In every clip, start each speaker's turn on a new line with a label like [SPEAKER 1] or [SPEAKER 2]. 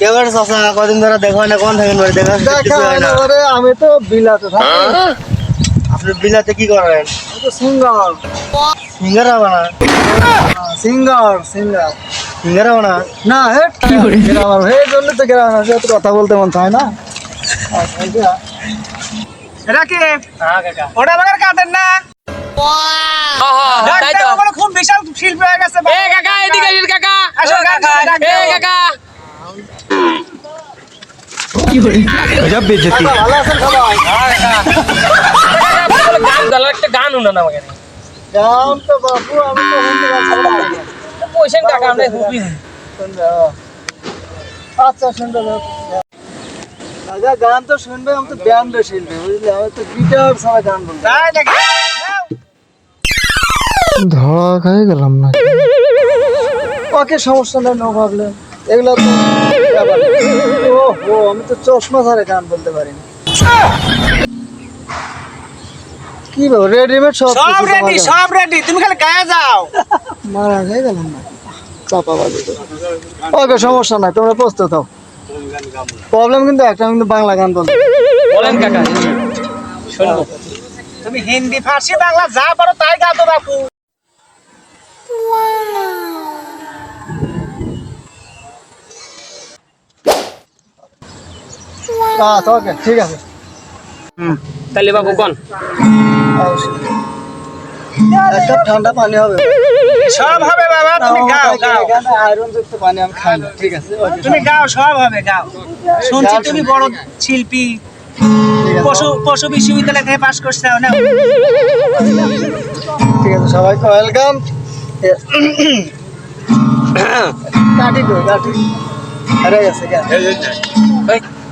[SPEAKER 1] কেবার চাচা কদিন ধরে দেখা হয় না কোন থাকেন বাড়ি দেখা
[SPEAKER 2] দেখা
[SPEAKER 1] কিছু
[SPEAKER 2] হয়
[SPEAKER 1] হয়
[SPEAKER 2] না।
[SPEAKER 1] না
[SPEAKER 2] আমি তো বিলাতে থাকি।
[SPEAKER 1] আপনি বিলাতে কি করেন?
[SPEAKER 2] আমি তো সিঙ্গার।
[SPEAKER 1] সিঙ্গারা বানা
[SPEAKER 2] সিঙ্গার সিঙ্গার।
[SPEAKER 1] সিঙ্গারা বানা
[SPEAKER 2] না? হে গ্রামার হে জন্য তো গ্রামার কথা বলতে মন চায় না।
[SPEAKER 3] এটা
[SPEAKER 1] হ্যাঁ কাকা।
[SPEAKER 3] ওটা কাটেন না?
[SPEAKER 4] তাই তো।
[SPEAKER 3] খুব বিশাল শিল্পী হয়ে গেছে।
[SPEAKER 4] এ কাকা এদিকে আসুন কাকা
[SPEAKER 3] আসো কাকা।
[SPEAKER 4] এ কাকা
[SPEAKER 2] ভালো আছেন সবাই
[SPEAKER 4] গান দালার একটা গান উনা আমাকে
[SPEAKER 2] গান তো বাবু আমি তো শুনতে পাচ্ছি না।
[SPEAKER 4] পয়সা কাকা আমরা হুবি
[SPEAKER 2] আচ্ছা শুনবে। আচ্ছা গান তো শুনবে আমি তো ব্যান্ডে শুনবে বুঝলি আমি তো গিটার ছাড়া গান বলব ধরা খাই গেলাম না ওকে সমস্যা নেই নো প্রবলেম এগুলো তো ও হো আমি তো চশমা ছাড়া গান বলতে পারি না। কি ব্যাপার রেডিমেড সব
[SPEAKER 3] সব রেডি
[SPEAKER 2] তোমার
[SPEAKER 3] সব রেডি তুমি খালি গায়ে যাও।
[SPEAKER 2] মারা খাই গেলাম না। চাপা বাজে ওকে সমস্যা নাই তোমরা প্রস্তুত হও। প্রবলেম কিন্তু একটা কিন্তু বাংলা গান বলতে
[SPEAKER 4] বলেন কাকা শুনব।
[SPEAKER 3] তুমি হিন্দি ফার্সি বাংলা যা পারো তাই গাও তো বাপু।
[SPEAKER 2] আচ্ছা ওকে ঠিক আছে।
[SPEAKER 4] তাহলে বাবু কোন
[SPEAKER 2] একটা ঠান্ডা পানি হবে।
[SPEAKER 3] সব হবে বাবা তুমি গাও গাও।
[SPEAKER 2] আয়রন যুক্ত পানি আমি খাই না ঠিক আছে
[SPEAKER 3] তুমি গাও সব হবে গাও। শুনছি তুমি বড় শিল্পী পশু পশু বিশ্ববিদ্যালয় থেকে পাশ করছ না
[SPEAKER 2] ঠিক আছে সবাইকে ওয়েলকাম কাটি কই কাটি। আরে গেছে কেন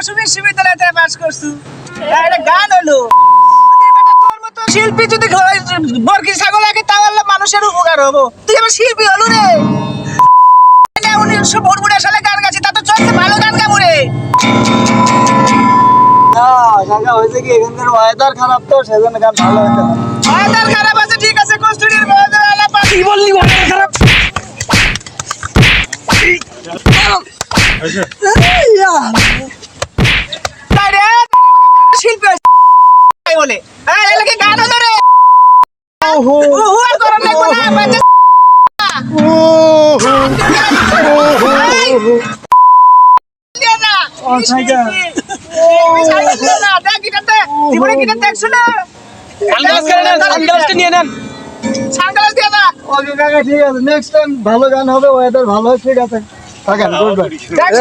[SPEAKER 3] তুই বলে পশু করছু। হ্যাঁ, গান হলো তোর মতো শিল্পী যদি বর্গি ছাগল আগে তাহলে মানুষের উপকার হব। তুই আমার শিল্পী হলু রে। উনিশশো বড়বুড়া সালে গান গাছি তা তো চলছে ভালো গান গাবো রে।
[SPEAKER 2] ওয়েদার খারাপ তো সেজন্য গান ভালো হতে পারে।
[SPEAKER 3] খারাপ আছে ঠিক আছে কস্তুরীর বাজার আলাপ কি বললি খারাপ? শিল্পী বলে। এলাকে
[SPEAKER 2] ওহো।
[SPEAKER 3] আর না বাজে দিয়ে না।
[SPEAKER 2] ও, সাইকেল।
[SPEAKER 3] এই সাইকেল না দেখ গিটারটা জীবনে গিটার দেখছ না
[SPEAKER 4] সানগ্লাস করে নেন সানগ্লাসটা নিয়ে নেন।
[SPEAKER 3] সানগ্লাস দিয়ে না।
[SPEAKER 2] ওকে কাকা ঠিক আছে। নেক্সট টাইম ভালো গান হবে ওয়েদার ভালো ঠিক আছে। থাকেন গুড বাই
[SPEAKER 3] দেখ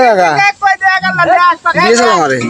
[SPEAKER 3] দেখ কই দেখ আল্লাহ দেখ